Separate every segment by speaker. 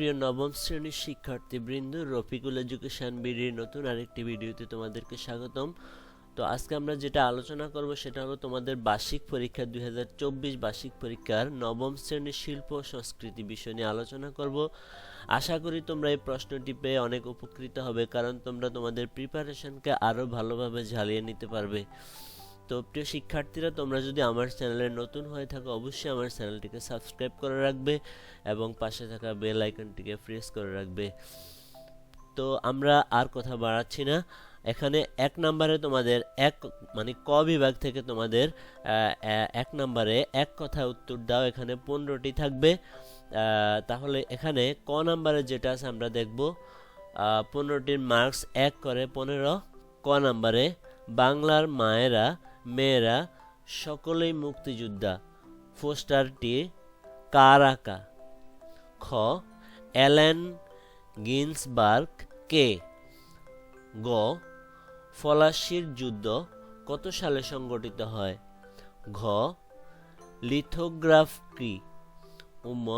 Speaker 1: প্রিয় নবম শ্রেণির শিক্ষার্থীবৃন্দ, রফিকুল এডুকেশন বিডির নতুন আরেকটি ভিডিওতে তোমাদেরকে স্বাগতম। তো আজকে আমরা যেটা আলোচনা করব সেটা হলো তোমাদের বার্ষিক পরীক্ষা দুই বার্ষিক পরীক্ষার নবম শ্রেণির শিল্প সংস্কৃতি বিষয় নিয়ে আলোচনা করব। আশা করি তোমরা এই প্রশ্নটি পেয়ে অনেক উপকৃত হবে, কারণ তোমরা তোমাদের প্রিপারেশনকে আরও ভালোভাবে ঝালিয়ে নিতে পারবে। তো প্রিয় শিক্ষার্থীরা, তোমরা যদি আমার চ্যানেলে নতুন হয়ে থাকো, অবশ্যই আমার চ্যানেলটিকে সাবস্ক্রাইব করে রাখবে এবং পাশে থাকা বেল আইকনটিকে প্রেস করে রাখবে। তো আমরা আর কথা বাড়াচ্ছি না। এখানে এক নম্বরে তোমাদের এক মানে ক বিভাগ থেকে তোমাদের এক নম্বরে এক কথা উত্তর দাও। এখানে পনেরোটি থাকবে। তাহলে এখানে ক নম্বরে যেটা আছে আমরা দেখব। পনেরোটির মার্কস এক করে পনেরো। ক নম্বরে বাংলার মায়েরা মেয়েরা সকলেই মুক্তিযোদ্ধা। পোস্টারটি কার আঁকা খ. অ্যালেন গিন্সবার্গ কে? গ. ফরাসির যুদ্ধ কত সালে সংগঠিত হয়? ঘ. লিথোগ্রাফ কি? উম,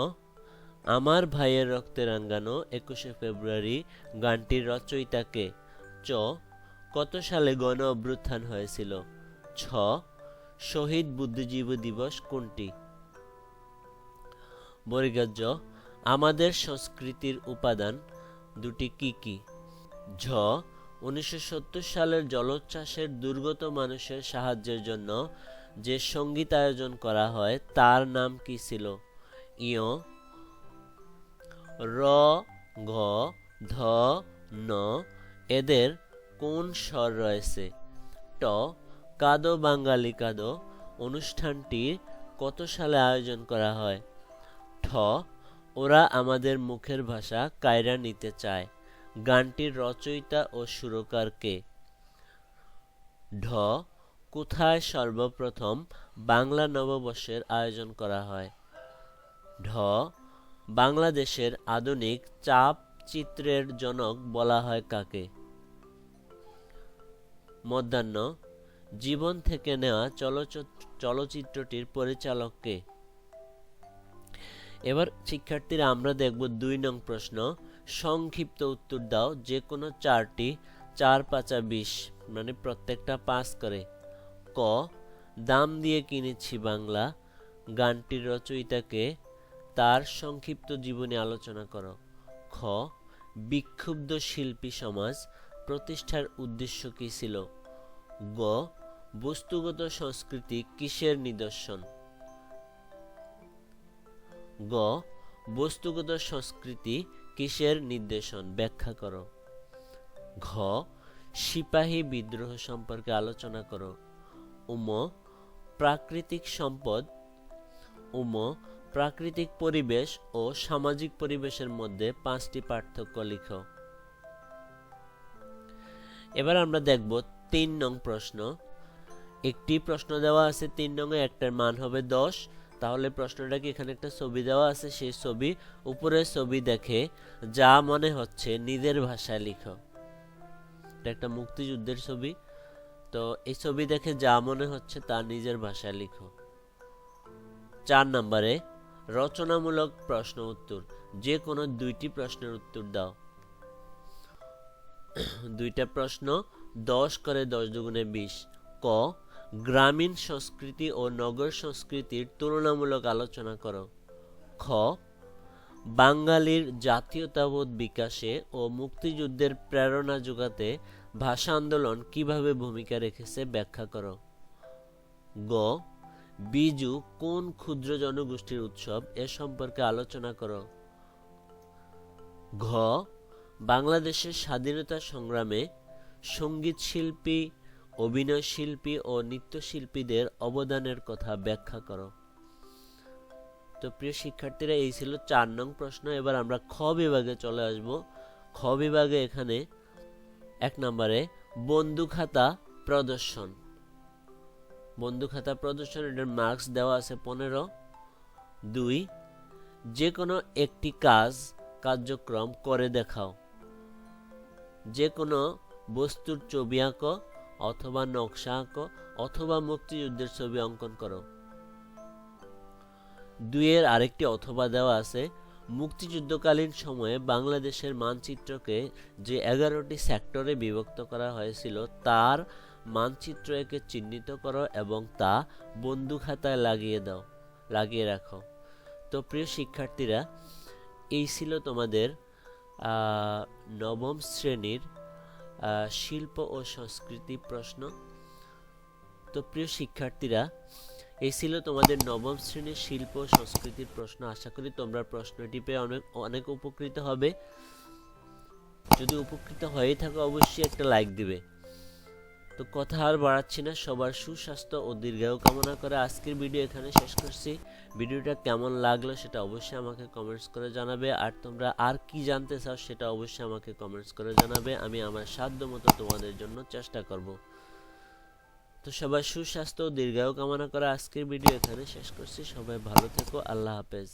Speaker 1: আমার ভাইয়ের রক্তে রাঙ্গানো একুশে ফেব্রুয়ারি গানটির রচয়িতা কে? চ. কত সালে গণ অভ্যুত্থান হয়েছিল? ছ, শহীদ বুদ্ধিজীবী দিবস কোনটি? বরিগাজ্য আমাদের সংস্কৃতির উপাদান দুটি কি কি? ঝ, উনিশশো সালের জলোচ্ছ্বাসের দুর্গত মানুষের সাহায্যের জন্য যে সংগীত আয়োজন করা হয়, তার নাম কি ছিল? ইয় র, ঘ, ধ, ন, এদের কোন স্বর রয়েছে? ট কাদো বাঙালি কাদো অনুষ্ঠানটি কত সালে আয়োজন করা হয়? ঠ, ওরা আমাদের মুখের ভাষা কায়রা নিতে চায়। গানটির রচয়িতা ও সুরকার কে? ঢ, কোথায় সর্বপ্রথম বাংলা নববর্ষের আয়োজন করা হয়? ঢ, বাংলাদেশের আধুনিক চাপ চিত্রের জনক বলা হয় কাকে? মধ্যাহ্ন জীবন থেকে নেওয়া চলচ্চিত্র চলচ্চিত্রটির পরিচালক কে এবার শিক্ষার্থীরা আমরা দেখব দুই নং প্রশ্ন। সংক্ষিপ্ত উত্তর দাও, যে কোনো চারটি চার পাঁচা বিশ মানে প্রত্যেকটা পাস করে। ক, দাম দিয়ে কিনেছি বাংলা, গানটির রচয়িতাকে তার সংক্ষিপ্ত জীবনী আলোচনা করো। খ, বিক্ষুব্ধ শিল্পী সমাজ, প্রতিষ্ঠার উদ্দেশ্য কী ছিল? গ, বস্তুগত সংস্কৃতি কিসের নিদর্শন? গ, বস্তুগত সংস্কৃতি কিসের নির্দেশন? ব্যাখ্যা করো। ঘ, সিপাহী বিদ্রোহ সম্পর্কে আলোচনা করো। উম, প্রাকৃতিক সম্পদ। উম, প্রাকৃতিক পরিবেশ ও সামাজিক পরিবেশের মধ্যে পাঁচটি পার্থক্য লিখো। এবার আমরা দেখব তিন নং প্রশ্ন। একটি প্রশ্ন দেওয়া আছে তিন নং একটার মান হবে দশ। তাহলে প্রশ্নটা কি এখানে একটা ছবি দেওয়া আছে? সেই ছবি উপরের ছবি দেখে যা মনে হচ্ছে নিজের ভাষায় লিখো। এটা একটা মুক্তিযুদ্ধের ছবি। তো এই ছবি দেখে যা মনে হচ্ছে তা নিজের ভাষায় লিখো। চার নম্বরে রচনামূলক প্রশ্ন উত্তর। যে কোনো দুইটি প্রশ্নের উত্তর দাও। দুইটা প্রশ্ন দশ করে দশ দুগুণে বিশ। ক, গ্রামীণ সংস্কৃতি ও নগর সংস্কৃতির তুলনামূলক আলোচনা করো। খ, বাঙালির জাতীয়তাবোধ বিকাশে ও মুক্তিযুদ্ধের প্রেরণা যোগাতে ভাষা আন্দোলন কীভাবে ভূমিকা রেখেছে ব্যাখ্যা করো। গ, বিজু কোন ক্ষুদ্র জনগোষ্ঠীর উৎসব এ সম্পর্কে আলোচনা করো। ঘ, বাংলাদেশের স্বাধীনতা সংগ্রামে সংগীত শিল্পী, অভিনয় শিল্পী ও নৃত্যশিল্পীদের অবদানের কথা ব্যাখ্যা করো। তো প্রিয় শিক্ষার্থীরা, এই ছিল চার নং প্রশ্ন। এবার আমরা খ বিভাগে চলে আসব। খ বিভাগে এখানে এক নম্বরে বন্ধু খাতা প্রদর্শন। বন্ধু খাতা প্রদর্শন, এটার মার্কস দেওয়া আছে পনেরো। দুই যে কোনো একটি কাজ, কার্যক্রম করে দেখাও। যে কোনো বস্তুর ছবি আঁকো, অথবা নকশা আঁকো, অথবা মুক্তিযুদ্ধের ছবি অঙ্কন করো। দুইয়ের আরেকটি অথবা দেওয়া আছে। মুক্তিযুদ্ধকালীন সময়ে বাংলাদেশের মানচিত্রকে যে এগারোটি সেক্টরে বিভক্ত করা হয়েছিল, তার মানচিত্র একে চিহ্নিত করো এবং তা বন্ধু খাতায় লাগিয়ে দাও, লাগিয়ে রাখো। তো প্রিয় শিক্ষার্থীরা, এই ছিল তোমাদের নবম শ্রেণির শিল্প ও সংস্কৃতি প্রশ্ন। তো প্রিয় শিক্ষার্থীরা, এই ছিল তোমাদের নবম শ্রেণির শিল্প ও সংস্কৃতির প্রশ্ন। আশা করি তোমরা প্রশ্নটি পেয়ে অনেক অনেক উপকৃত হবে। যদি উপকৃত হয়ে থাকো, অবশ্যই একটা লাইক দিবে। তো কথা আর বাড়াচ্ছি না, সবার সুস্বাস্থ্য ও দীর্ঘায়ু কামনা করে আজকের ভিডিও এখানে শেষ করছি। ভিডিওটা কেমন লাগল সেটা অবশ্যই আমাকে কমেন্টস করে জানাবে, আর তোমরা আর কি জানতে চাও সেটা অবশ্যই আমাকে কমেন্টস করে জানাবে, আমি আমার সাধ্য মতো তোমাদের জন্য চেষ্টা করব। তো সবার সুস্বাস্থ্য ও দীর্ঘায়ু কামনা করে আজকের ভিডিও এখানে শেষ করছি, সবাই ভালো থেকো, আল্লাহ হাফেজ।